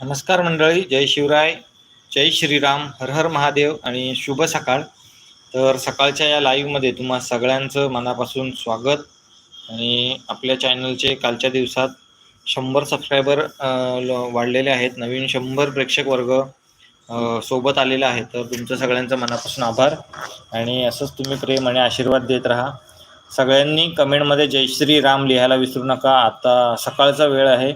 नमस्कार मंडळी जय शिवराय जय श्रीराम हर हर महादेव आणि शुभ सकाळ. तर सकाळच्या या लाईव्हमध्ये तुम्हा सगळ्यांचं मनापासून स्वागत आणि आपल्या चॅनलचे कालच्या दिवसात शंभर सबस्क्रायबर वाढलेले आहेत. नवीन शंभर प्रेक्षक वर्ग सोबत आलेला आहे तर तुमचं सगळ्यांचं मनापासून आभार आणि असंच तुम्ही प्रेम आणि आशीर्वाद देत राहा. सगळ्यांनी कमेंटमध्ये जय श्री राम लिहायला विसरू नका. आता सकाळचा वेळ आहे.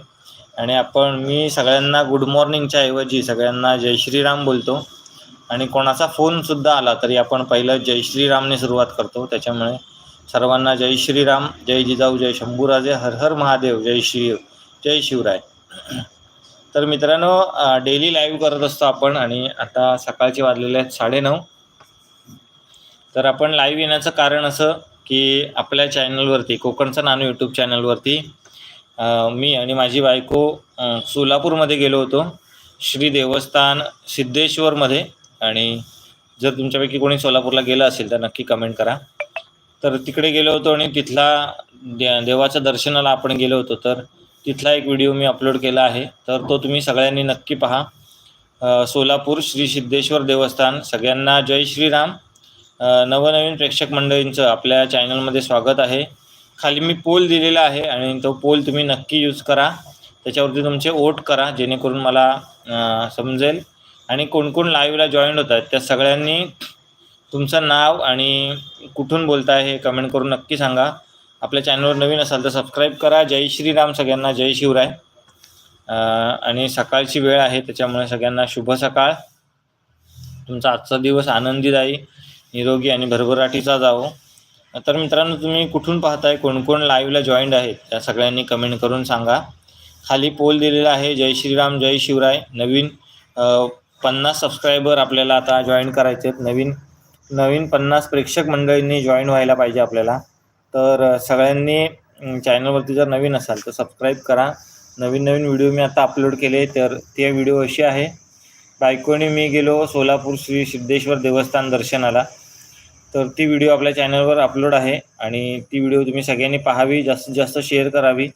आणि आपण मी सगळ्यांना गुड मॉर्निंगच्या ऐवजी सगळ्यांना जय श्रीराम बोलतो. आणि कोणाचा फोनसुद्धा आला तरी आपण पहिलं जय श्रीरामने सुरुवात करतो. त्याच्यामुळे सर्वांना जय श्रीराम जय जिजाऊ जय शंभूराजे हर हर महादेव जय श्री जय शिवराय. तर मित्रांनो डेली लाईव्ह करत असतो आपण आणि आता सकाळचे वाजलेले आहेत साडेनऊ. तर आपण लाईव्ह येण्याचं कारण असं की आपल्या चॅनलवरती कोकणचं नाणं यूट्यूब चॅनलवरती मी आणि माझी बायको सोलापूरमध्ये गेलो होतो. श्री देवस्थान सिद्धेश्वरमध्ये. आणि जर तुमच्यापैकी कोणी सोलापूरला गेलं असेल तर नक्की कमेंट करा. तर तिकडे गेलो होतो आणि तिथला दे देवाच्या दर्शनाला आपण गेलो होतो. तर तिथला एक व्हिडिओ मी अपलोड केला आहे. तर तो तुम्ही सगळ्यांनी नक्की पहा. सोलापूर श्री सिद्धेश्वर देवस्थान. सगळ्यांना जय श्रीराम. नवनवीन प्रेक्षक मंडळींचं आपल्या चॅनलमध्ये स्वागत आहे. खाली मी पोल दिलेला आहे आणि तो पोल तुम्ही नक्की यूज करा. त्याच्यावरती तुमचे वोट करा जेणेकरून मला समजेल. आणि कोण कोण लाईव्हला जॉईन होत आहेत त्या सगळ्यांनी तुमचं नाव आणि कुठून बोलताय हे कमेंट करून नक्की सांगा. आपल्या चॅनलवर नवीन असाल तर सबस्क्राईब करा. जय श्रीराम सगळ्यांना जय शिवराय. आणि सकाळची वेळ आहे त्याच्यामुळे सगळ्यांना शुभ सकाळ. तुमचा आजचा दिवस आनंदीदायी निरोगी आणि भरभराटीचा जावो. तर मित्रांनो तुम्ही कुठून पाहताय? कोण कोण लाईव्हला जॉईंड आहेत? त्या सगळ्यांनी कमेंट करून सांगा. खाली पोल दिलेला आहे. जय श्रीराम जय शिवराय. नवीन पन्नास सबस्क्रायबर आपल्याला आता जॉईन करायचे आहेत. नवीन नवीन पन्नास प्रेक्षक मंडळींनी जॉईन व्हायला पाहिजे आपल्याला. तर सगळ्यांनी चॅनलवरती जर नवीन असाल तर सबस्क्राईब करा. नवीन नवीन व्हिडिओ मी आता अपलोड केले तर ते व्हिडिओ असे आहे. बायकोने मी गेलो सोलापूर श्री सिद्धेश्वर देवस्थान दर्शनाला. तर ती व्हिडिओ आपल्या चॅनलवर अपलोड आहे आणि ती व्हिडिओ तुम्ही सगळ्यांनी पाहावी जास्तीत जास्त शेअर करावी.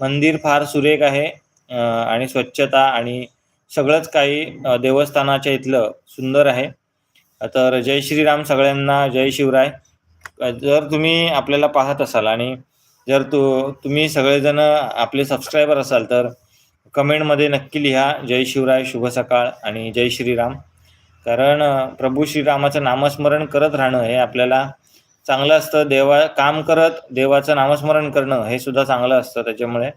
मंदिर फार सुरेख आहे आणि स्वच्छता आणि सगळंच काही देवस्थानाच्या इथलं सुंदर आहे. तर जय श्रीराम सगळ्यांना जय शिवराय. जर तुम्ही आपल्याला पाहत असाल आणि जर तू तुम्ही सगळेजण आपले सबस्क्रायबर असाल तर कमेंटमध्ये नक्की लिहा जय शिवराय शुभ सकाळ आणि जय श्रीराम. कारण प्रभू श्रीरामाचं नामस्मरण करत राहणं हे आपल्याला चांगलं असतं. देवा काम करत देवाचं नामस्मरण करणं हे सुद्धा चांगलं असतं त्याच्यामुळे.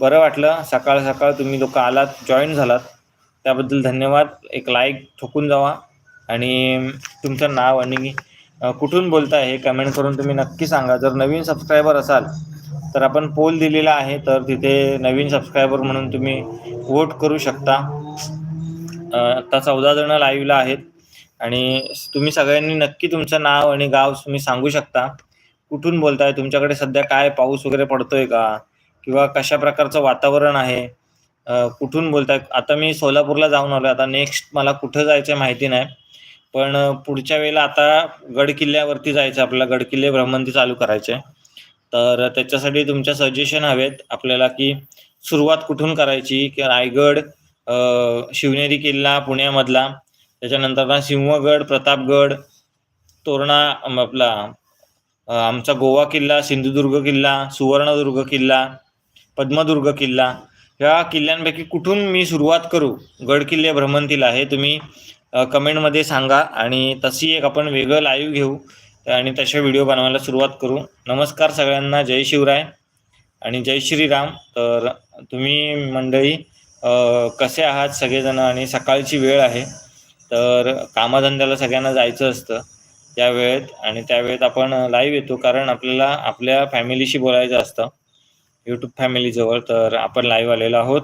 बरं वाटलं. सकाळ सकाळ तुम्ही लोक आलात जॉईन झालात. त्याबद्दल धन्यवाद. एक लाईक ठोकून जावा. आणि तुमचं नाव आणि कुठून बोलताय हे कमेंट करून तुम्ही नक्की सांगा. जर नवीन सबस्क्रायबर असाल तर आपण पोल दिलेला आहे तर तिथे नवीन सबस्क्रायबर म्हणून तुम्ही वोट करू शकता. आता चौदा जण लाईव्हला आहेत. आणि तुम्ही सगळ्यांनी नक्की तुमचं नाव आणि गाव तुम्ही सांगू शकता. कुठून बोलताय? तुमच्याकडे सध्या काय पाऊस वगैरे पडतोय का? किंवा कशा प्रकारचं वातावरण आहे? कुठून बोलताय? आता मी सोलापूरला जाऊन आलो आता नेक्स्ट मला कुठं जायचं माहिती नाही. पण पुढच्या वेळेला आता गड किल्ल्यावरती जायचं आपल्याला. गड किल्ले भ्रमंती चालू करायचे. तर त्याच्यासाठी तुमच्या सजेशन हवेत आपल्याला की सुरुवात कुठून करायची? की रायगड शिवनेरी किल्ला पुण्यामधला. त्याच्यानंतर ना सिंहगड प्रतापगड तोरणा आपला आमचा गोवा किल्ला सिंधुदुर्ग किल्ला सुवर्णदुर्ग किल्ला पद्मदुर्ग किल्ला. ह्या किल्ल्यांपैकी कुठून मी सुरुवात करू? गड किल्ले भ्रमंतीला हे तुम्ही कमेंटमध्ये सांगा आणि तशी एक आपण वेगळं लाईव्ह घेऊ. आणि तशा व्हिडिओ बनवायला सुरुवात करू. नमस्कार सगळ्यांना जय शिवराय. आणि जय श्रीराम. तर तुम्ही मंडळी कसे आहात सगळेजण आणि सकाळची वेळ आहे. तर कामाधंद्याला सगळ्यांना जायचं असतं त्या वेळेत आणि त्यावेळेत आपण लाईव्ह येतो कारण आपल्याला आपल्या फॅमिलीशी बोलायचं असतं. यूट्यूब फॅमिलीजवळ तर आपण लाईव्ह आलेलो आहोत.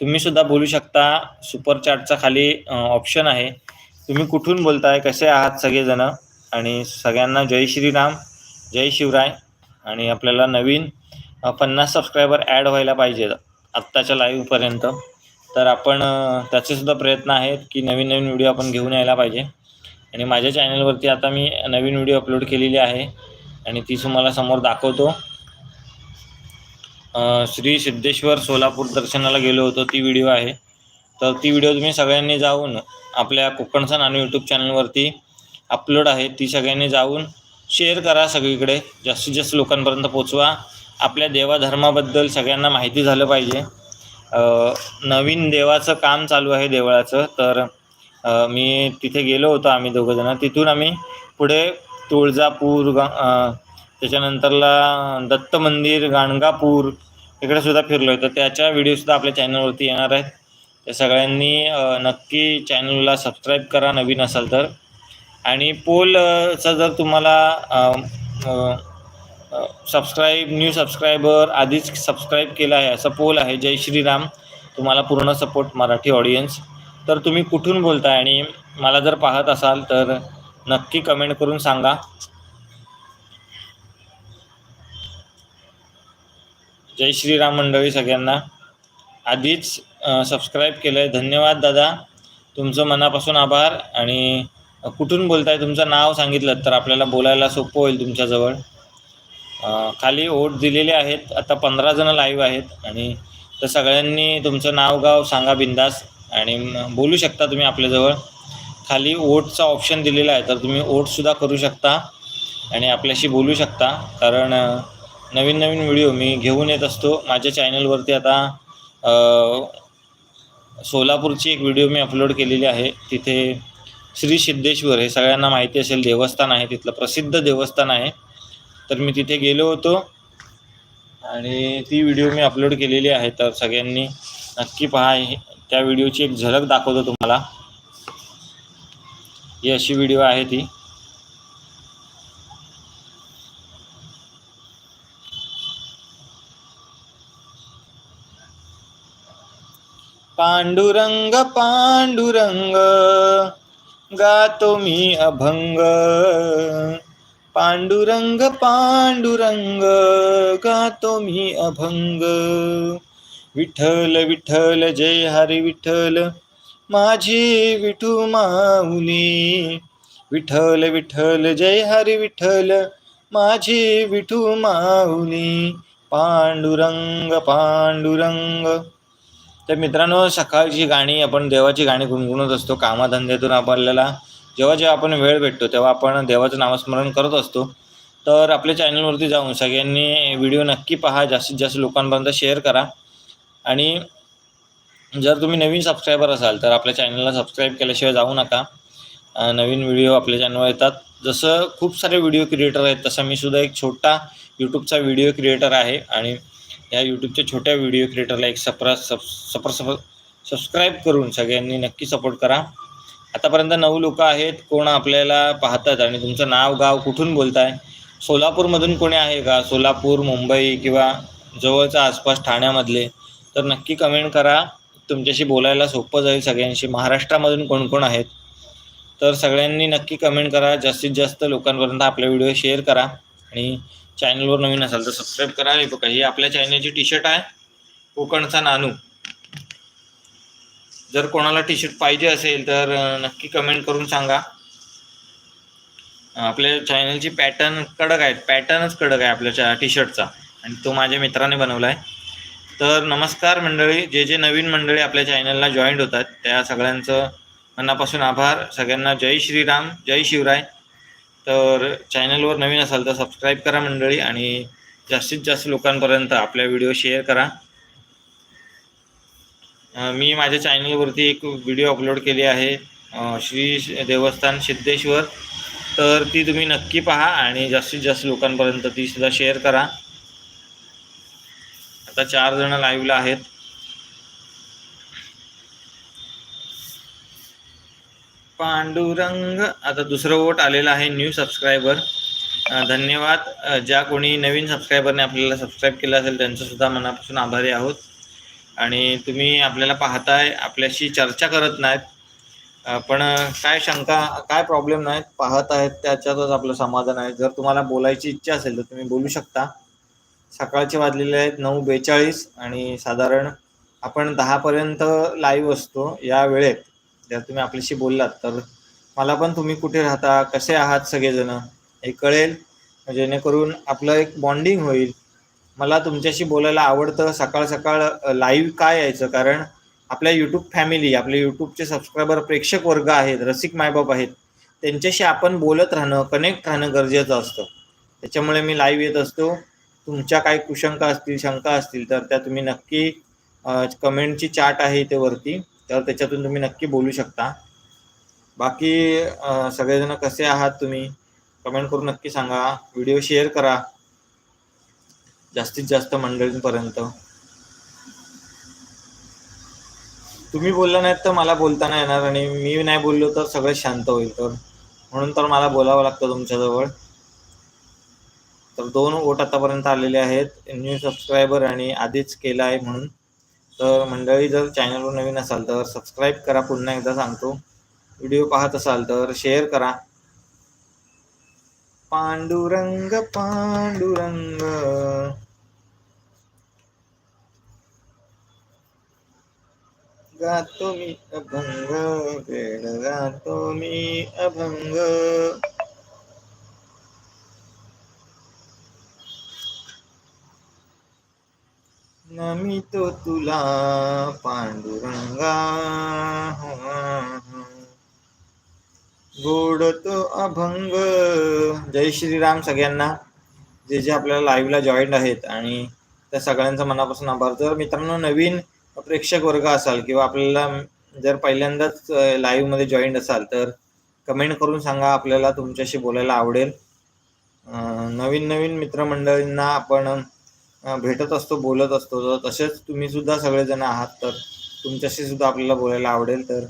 तुम्ही सुद्धा बोलू शकता. सुपर चॅटचा खाली ऑप्शन आहे. तुम्ही कुठून बोलताय कसे आहात सगळेजण? आणि सगळ्यांना जय श्रीराम जय शिवराय आणि आपल्याला नवीन पन्नास सबस्क्रायबर ॲड व्हायला पाहिजे आत्ताच्या लाईव्हपर्यंत तर आपण त्याचेसुद्धा त्याचे सुद्धा प्रयत्न आहेत की नवीन नवीन व्हिडिओ आपण घेऊन यायला पाहिजे. आणि माझ्या चॅनलवरती आता मी नवीन व्हिडिओ अपलोड केलेली आहे. आणि ती तुम्हाला समोर दाखवतो. श्री सिद्धेश्वर सोलापूर दर्शनाला गेलो होतो. ती व्हिडिओ आहे. तर ती व्हिडिओ तुम्ही सगळ्यांनी जाऊन आपल्या कोकण सण आणि यूट्यूब चॅनलवरती अपलोड आहे. ती सगळ्यांनी जाऊन शेअर करा सगळीकडे. जास्तीत जास्त लोकांपर्यंत पोचवा आपल्या देवाधर्माबद्दल सगळ्यांना माहिती झालं पाहिजे. नवीन देवाचं काम चालू आहे देवळाचं. तर मी तिथे गेलो होतो आम्ही दोघंजणं तिथून आम्ही पुढे तुळजापूर गा त्याच्यानंतरला दत्त मंदिर गाणगापूर इकडे सुद्धा फिरलो आहे तर त्याच्या व्हिडिओसुद्धा आपल्या चॅनलवरती येणार आहेत. त्या सगळ्यांनी नक्की चॅनलला सबस्क्राईब करा नवीन असाल तर. आणि पोलचा जर तुम्हाला सबस्क्राईब न्यू सबस्क्रायबर आधीच सबस्क्राईब केलं आहे असं पोल आहे. जय श्रीराम. तुम्हाला पूर्ण सपोर्ट मराठी ऑडियन्स तर तुम्ही कुठून बोलताय? आणि मला जर पाहत असाल तर नक्की कमेंट करून सांगा. जय श्रीराम मंडळी सगळ्यांना. आधीच सबस्क्राईब केलं आहे धन्यवाद दादा. तुमचं मनापासून आभार. आणि कुठून बोलताय? तुमचं नाव सांगितलं तर आपल्याला बोलायला सोपं होईल तुमच्याजवळ. खाली वोट दिलेले आहेत. आता पंधरा जण लाईव्ह आहेत. आणि तर सगळ्यांनी तुमचं नाव गाव सांगा बिंदास. आणि बोलू शकता तुम्ही आपल्याजवळ खाली ओटचा ऑप्शन दिलेला आहे. तर तुम्ही ओटसुद्धा करू शकता. आणि आपल्याशी बोलू शकता. कारण नवीन नवीन व्हिडिओ मी घेऊन येत असतो. माझ्या चॅनलवरती आता सोलापूरची एक व्हिडिओ मी अपलोड केलेली आहे. तिथे श्री सिद्धेश्वर हे सगळ्यांना माहिती असेल. देवस्थान आहे. तिथलं प्रसिद्ध देवस्थान आहे. तर मी तिथे गेलो होतो. आणि ती व्हिडिओ मी अपलोड केलेली आहे तर सगळ्यांनी नक्की पहा. त्या व्हिडिओची एक झलक दाखवतो तुम्हाला. ही अशी व्हिडिओ आहे ती. पांडुरंग पांडुरंग गातो मी अभंग. पांडुरंग पांडुरंग गातो मी अभंग? विठ्ठल विठ्ठल जय हरी विठ्ठल माझी विठू माऊली. विठ्ठल विठ्ठल जय हरी विठ्ठल माझी विठू माऊली. पांडुरंग पांडुरंग. तर मित्रांनो सकाळची गाणी आपण देवाची गाणी गुणगुणत असतो कामाधंद्यातून आपल्याला. जेव्हा जेव्हा आपण वेळ भेटतो तेव्हा आपण देवाचं नामस्मरण करत असतो. तर आपल्या चॅनलवरती जाऊन सगळ्यांनी व्हिडिओ नक्की पहा जास्तीत जास्त लोकांपर्यंत शेअर करा. आणि जर तुम्ही नवीन सबस्क्रायबर असाल तर आपल्या चॅनलला सबस्क्राईब केल्याशिवाय जाऊ नका. नवीन व्हिडिओ आपल्या चॅनलवर येतात. जसं खूप सारे व्हिडिओ क्रिएटर आहेत तसं मी सुद्धा एक छोटा यूट्यूबचा व्हिडिओ क्रिएटर आहे. आणि या यूट्यूबच्या छोट्या व्हिडिओ क्रिएटरला एक सपरा सब सपर सपर सबस्क्राईब करून सगळ्यांनी नक्की सपोर्ट करा. आतापर्यंत नऊ लोक आहेत कोण आपल्याला पाहतात आणि तुमचं नाव गाव कुठून बोलताय? सोलापूरमधून कोणी आहे का? सोलापूर मुंबई किंवा जवळच्या आसपास ठाण्यामधले? तर नक्की कमेंट करा. तुमच्याशी बोलायला सोपं जाईल सगळ्यांशी. महाराष्ट्रामधून कोण कोण आहेत? तर सगळ्यांनी नक्की कमेंट करा. जास्तीत जास्त लोकांपर्यंत आपला व्हिडिओ शेअर करा. आणि चॅनलवर नवीन असाल तर सबस्क्राईब करा. हे बघा ही आपल्या चॅनलची टी शर्ट आहे. कोकणचा नानू. जर कोणाला टी शर्ट पाहिजे असेल तर नक्की कमेंट करून सांगा. आपल्या चॅनलची पॅटर्न कडक आहेत पॅटर्नच कडक आहे आपल्या टी शर्टचा आणि तो माझ्या मित्राने बनवला आहे तर नमस्कार मंडळी जे जे नवीन मंडळी आपल्या चॅनलला जॉईंट होतात त्या सगळ्यांचं मनापासून आभार. सगळ्यांना जय श्रीराम जय शिवराय. तर चॅनलवर नवीन असाल तर सबस्क्राईब करा मंडळी आणि जास्तीत जास्त लोकांपर्यंत आपल्या व्हिडिओ शेअर करा. मी माझ्या चॅनलवरती एक व्हिडिओ अपलोड केली आहे श्री देवस्थान सिद्धेश्वर. तर ती तुम्ही नक्की पहा आणि जास्तीत जास्त लोकांपर्यंत ती सुद्धा शेअर करा. आता चार जण लाईव्हला आहेत. पांडुरंग आता दुसरं वोट आलेलं आहे न्यू सबस्क्रायबर धन्यवाद. ज्या कोणी नवीन सबस्क्रायबरने आपल्याला सबस्क्राईब केलं असेल त्यांचं सुद्धा मनापासून आभारी आहोत. आणि तुम्ही आपल्याला पाहताय आपल्याशी चर्चा करत नाहीत. पण काय शंका काय प्रॉब्लेम नाहीत पाहत आहेत त्याच्यातच आपलं समाधान आहे. जर तुम्हाला बोलायची इच्छा असेल तर तुम्ही बोलू शकता. सकाळचे वाजलेले आहेत नऊ बेचाळीस आणि साधारण आपण दहापर्यंत लाईव्ह असतो या वेळेत. जर तुम्ही आपल्याशी बोललात तर मला पण तुम्ही कुठे राहता कसे आहात सगळेजण हे कळेल. जेणेकरून आपलं एक बॉन्डिंग होईल. मला तुमच्याशी बोलायला आवडतं. सकाळ सकाळ लाईव्ह काय यायचं? कारण आपल्या यूट्यूब फॅमिली आपले यूट्यूबचे सबस्क्रायबर प्रेक्षक वर्ग आहेत रसिक मायबाप आहेत. त्यांच्याशी आपण बोलत राहणं कनेक्ट राहणं गरजेचं असतं. त्याच्यामुळे मी लाईव्ह येत असतो. तुमच्या काही कुशंका असतील शंका असतील तर त्या तुम्ही नक्की कमेंटची चाट आहे इथे वरती. तर त्याच्यातून तुम्ही नक्की बोलू शकता. बाकी सगळेजण कसे आहात तुम्ही? कमेंट करून नक्की सांगा. व्हिडिओ शेअर करा. जास्तीत जास्त मंडळींपर्यंत. तुम्ही बोलला नाहीत तर मला बोलता नाही येणार आणि मी नाही बोललो तर सगळं शांत होईल तर. म्हणून तर मला बोलावं लागतं तुमच्याजवळ. तर दोन वोट आतापर्यंत आलेले आहेत. न्यू सबस्क्रायबर आणि आधीच केला आहे म्हणून. तर मंडळी जर चॅनलवर नवीन असाल तर सबस्क्राईब करा. पुन्हा एकदा सांगतो. व्हिडिओ पाहत असाल तर शेअर करा. पांडुरंग पांडुरंग. गातो मी अभंग वेळ गातो मी अभंग. नमितो तुला पांडुरंगा. गोड अभंग. जय श्रीराम सगळ्यांना. जे जे आपल्याला लाईव्हला जॉईंट आहेत आणि त्या सगळ्यांचा मनापासून आभार. जर मित्रांनो नवीन प्रेक्षक वर्ग असाल किंवा आपल्याला जर पहिल्यांदाच लाईव्हमध्ये जॉईंट असाल तर कमेंट करून सांगा आपल्याला तुमच्याशी बोलायला आवडेल. नवीन नवीन मित्रमंडळींना आपण भेटत असतो बोलत असतो. तर तसेच तुम्ही सुद्धा सगळेजण आहात तर तुमच्याशी सुद्धा आपल्याला बोलायला आवडेल. तर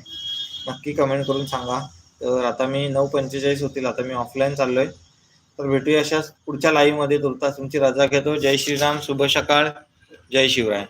नक्की कमेंट करून सांगा. तर आता मी नऊ पंचेचाळीस होतील आता मी ऑफलाईन चाललोय. तर भेटूया अशाच पुढच्या लाईव्हमध्ये तुर्तास तुमची रजा घेतो. जय श्रीराम शुभ सकाळ. जय शिवराय.